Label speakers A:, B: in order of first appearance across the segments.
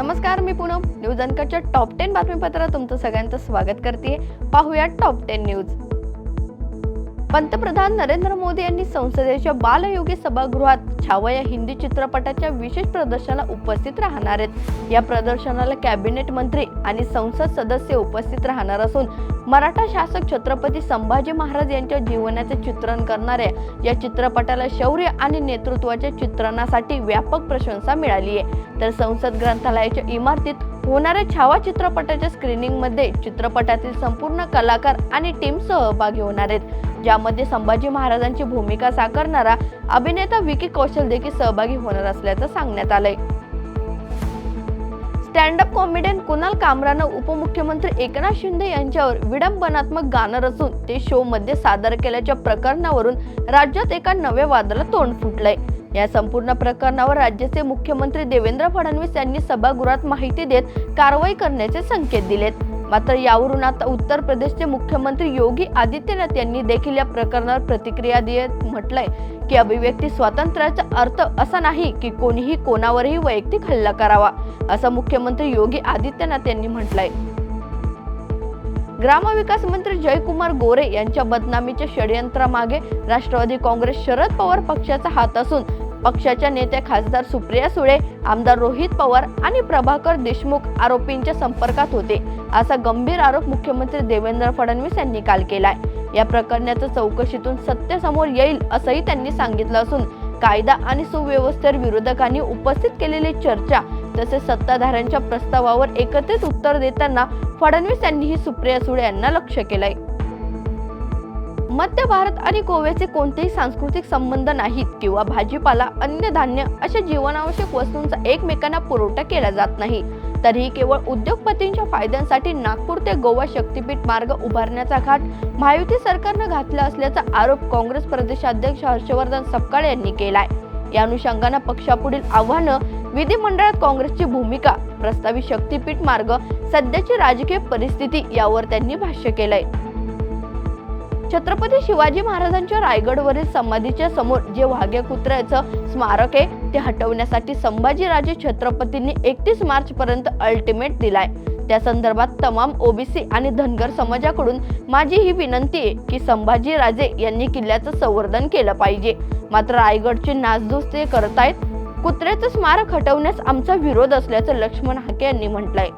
A: नमस्कार मी पूनम. न्यूज अनकटच्या टॉप टेन बातमीपत्रात तुमचं सगळ्यांचं स्वागत करते पाहूया टॉप टेन न्यूज पंतप्रधान नरेंद्र मोदी यांनी संसदेच्या बालयोगी सभागृहात छावा या हिंदी चित्रपटाच्या विशेष प्रदर्शनाला उपस्थित राहणार आहेत. या प्रदर्शनाला कॅबिनेट मंत्री आणि संसद सदस्य उपस्थित राहणार असून मराठा शासक छत्रपती संभाजी महाराज यांच्या जीवनाचे चित्रण करणाऱ्या या चित्रपटाला शौर्य आणि नेतृत्वाच्या चित्रणासाठी व्यापक प्रशंसा मिळाली आहे. तर संसद ग्रंथालयाच्या इमारतीत होणाऱ्या छावा चित्रपटाच्या स्क्रीनिंगमध्ये चित्रपटातील संपूर्ण कलाकार आणि टीम सहभागी होणार आहेत. ज्यामध्ये संभाजी महाराजांची भूमिका साकारणारा अभिनेता विकी कौशल देखील सहभागी होणार असल्याचं सांगण्यात आलंय. स्टँडअप कॉमेडियन कुणाल कामरानं उपमुख्यमंत्री एकनाथ शिंदे यांच्यावर विडंबनात्मक गाणं रचून ते शो मध्ये सादर केल्याच्या प्रकरणावरून राज्यात एका नव्या वादाला तोंड फुटलंय. या संपूर्ण प्रकरणावर राज्याचे मुख्यमंत्री देवेंद्र फडणवीस यांनी सभागृहात माहिती देत कारवाई करण्याचे संकेत दिलेत. मात्र यावरून आता उत्तर प्रदेशचे मुख्यमंत्री योगी आदित्यनाथ यांनी देखील या प्रकरणावर प्रतिक्रिया देत म्हटलंय की अभिव्यक्ती स्वातंत्र्याचा अर्थ असा नाही की कोणीही कोणावरही वैयक्तिक हल्ला करावा असं मुख्यमंत्री योगी आदित्यनाथ यांनी म्हटलंय. ग्रामविकास मंत्री जयकुमार गोरे यांच्या बदनामीच्या षडयंत्रामागे राष्ट्रवादी काँग्रेस शरद पवार पक्षाचा हात असून पक्षाच्या नेत्या खासदार सुप्रिया सुळे आमदार रोहित पवार आणि प्रभाकर देशमुख आरोपींच्या संपर्कात होते असा गंभीर आरोप मुख्यमंत्री देवेंद्र फडणवीस यांनी काल केलाय. या प्रकरणाच्या चौकशीतून सत्य समोर येईल असंही त्यांनी सांगितलं असून कायदा आणि सुव्यवस्थेवर विरोधकांनी उपस्थित केलेली चर्चा तसेच सत्ताधाऱ्यांच्या प्रस्तावावर एकत्रित उत्तर देताना फडणवीस यांनीही सुप्रिया सुळे यांना लक्ष केलंय. मध्य भारत आणि गोव्याचे कोणतेही सांस्कृतिक संबंध नाहीत किंवा भाजीपाला अन्नधान्य अशा जीवनावश्यक वस्तूंचा एकमेकांना पुरवठा केला जात नाही. तरीही केवळ उद्योगपतींच्या फायद्यांसाठी नागपूर ते गोवा शक्तीपीठ मार्ग उभारण्याचा घाट महायुती सरकारनं घातला असल्याचा आरोप काँग्रेस प्रदेशाध्यक्ष हर्षवर्धन सपकाळ यांनी केलाय. या अनुषंगानं पक्षापुढील आव्हानं विधिमंडळात काँग्रेसची भूमिका प्रस्तावित शक्तीपीठ मार्ग सध्याची राजकीय परिस्थिती यावर त्यांनी भाष्य केलंय. छत्रपती शिवाजी महाराजांच्या रायगडवरील समाधीच्या समोर जे वाघ्या कुत्र्याचं स्मारक आहे ते हटवण्यासाठी संभाजीराजे छत्रपतींनी एकतीस मार्च पर्यंत अल्टिमेट दिलाय. त्या संदर्भात तमाम ओबीसी आणि धनगर समाजाकडून माझी ही विनंती आहे की संभाजीराजे यांनी किल्ल्याचं संवर्धन केलं पाहिजे. मात्र रायगडची नासधूस ते करतायत. कुत्र्याचं स्मारक हटवण्यास आमचा विरोध असल्याचं लक्ष्मण हाके यांनी म्हटलंय.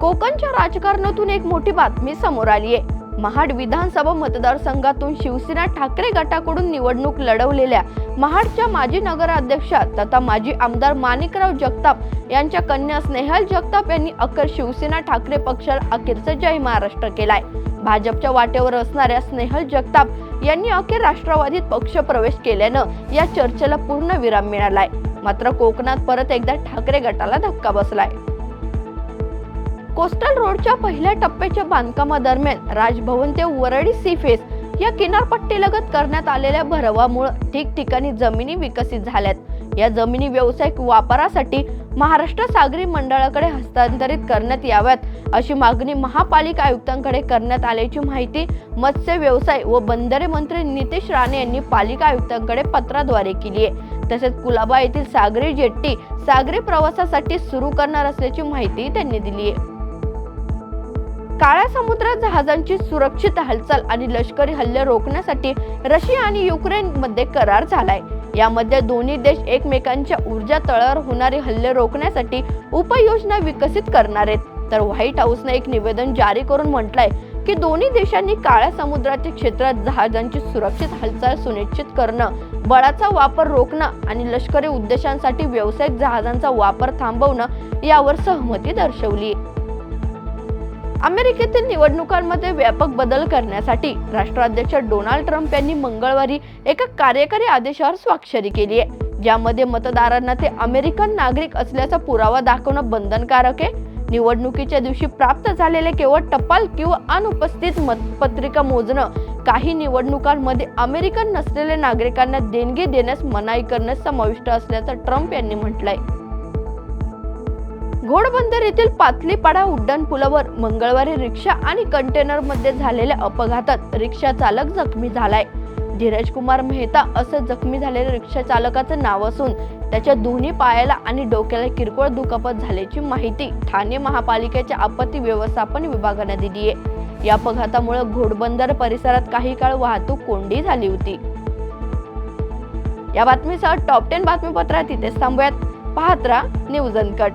A: कोकणच्या राजकारणातून एक मोठी बातमी समोर आली आहे महाड विधानसभा मतदारसंघातून शिवसेना ठाकरे गटाकडून निवडणूक लढवलेल्या महाडच्या माजी नगराध्यक्षा तथा माजी आमदार माणिकराव जगताप यांच्या कन्या स्नेहल जगताप यांनी अखेर शिवसेना ठाकरे पक्षाला अखेरचा जय महाराष्ट्र केलाय. भाजपच्या वाटेवर असणाऱ्या स्नेहल जगताप यांनी अखेर राष्ट्रवादीत पक्ष प्रवेश केल्यानं या चर्चेला पूर्ण विराम मिळालाय. मात्र कोकणात परत एकदा ठाकरे गटाला धक्का बसलाय. कोस्टल रोडच्या पहिल्या टप्प्याच्या बांधकामादरम्यान राजभवन ते वरळी सी फेस या किनारपट्टीलगत करण्यात आलेल्या भरवामुळे ठिकठिकाणी जमिनी विकसित झाल्यात. या जमिनी व्यावसायिक वापरासाठी महाराष्ट्र सागरी मंडळाकडे हस्तांतरित करण्यात याव्यात अशी मागणी महापालिका आयुक्तांकडे करण्यात आल्याची माहिती मत्स्य व्यवसाय व बंदरे मंत्री नितेश राणे यांनी पालिका आयुक्तांकडे पत्राद्वारे केली आहे. तसेच कुलाबा येथील सागरी जेट्टी सागरी प्रवासासाठी सुरू करणार असल्याची माहिती त्यांनी दिली आहे. काळ्या समुद्रात जहाजांची सुरक्षित हालचाल आणि लष्करी हल्ले रोखण्यासाठी रशिया आणि युक्रेन मध्ये करार झालाय. यामध्ये दोन्ही देश एकमेकांच्या ऊर्जा तळावर होणारे हल्ले रोखण्यासाठी उपाययोजना विकसित करणार आहेत. तर व्हाईट हाऊसने एक निवेदन जारी करून म्हटलंय की दोन्ही देशांनी काळ्या समुद्राच्या क्षेत्रात जहाजांची सुरक्षित हालचाल सुनिश्चित करणं बळाचा वापर रोखणं आणि लष्करी उद्देशांसाठी व्यावसायिक जहाजांचा वापर थांबवणं यावर सहमती दर्शवली. अमेरिकेतील निवडणुकांमध्ये व्यापक बदल करण्यासाठी राष्ट्राध्यक्ष डोनाल्ड ट्रम्प यांनी मंगळवारी एका कार्यकारी आदेशावर स्वाक्षरी केली आहे. ज्यामध्ये मतदारांना ते अमेरिकन नागरिक असल्याचा पुरावा दाखवणं बंधनकारक आहे. निवडणुकीच्या दिवशी प्राप्त झालेले केवळ टपाल किंवा अनुपस्थित मतपत्रिका मोजणं काही निवडणुकांमध्ये अमेरिकन नसलेल्या नागरिकांना देणगी देण्यास मनाई करण्यास समाविष्ट असल्याचं ट्रम्प यांनी म्हटलंय. घोडबंदर येथील पातलीपाडा उड्डाण पुलावर मंगळवारी रिक्षा आणि कंटेनरमध्ये झालेल्या अपघातात रिक्षा चालक जखमी झालाय. धीरज कुमार मेहता असं जखमी झालेल्या रिक्षा चालकाचं नाव असून त्याच्या दोन्ही पायाला आणि डोक्याला किरकोळ दुखापत झाल्याची माहिती ठाणे महापालिकेच्या आपत्ती व्यवस्थापन विभागाने दिली आहे. या अपघातामुळे घोडबंदर परिसरात काही काळ वाहतूक कोंडी झाली होती. या बातमीसह टॉप टेन बातमीपत्रात इथेच थांबूयात. पाहत राहा न्यूज अनकट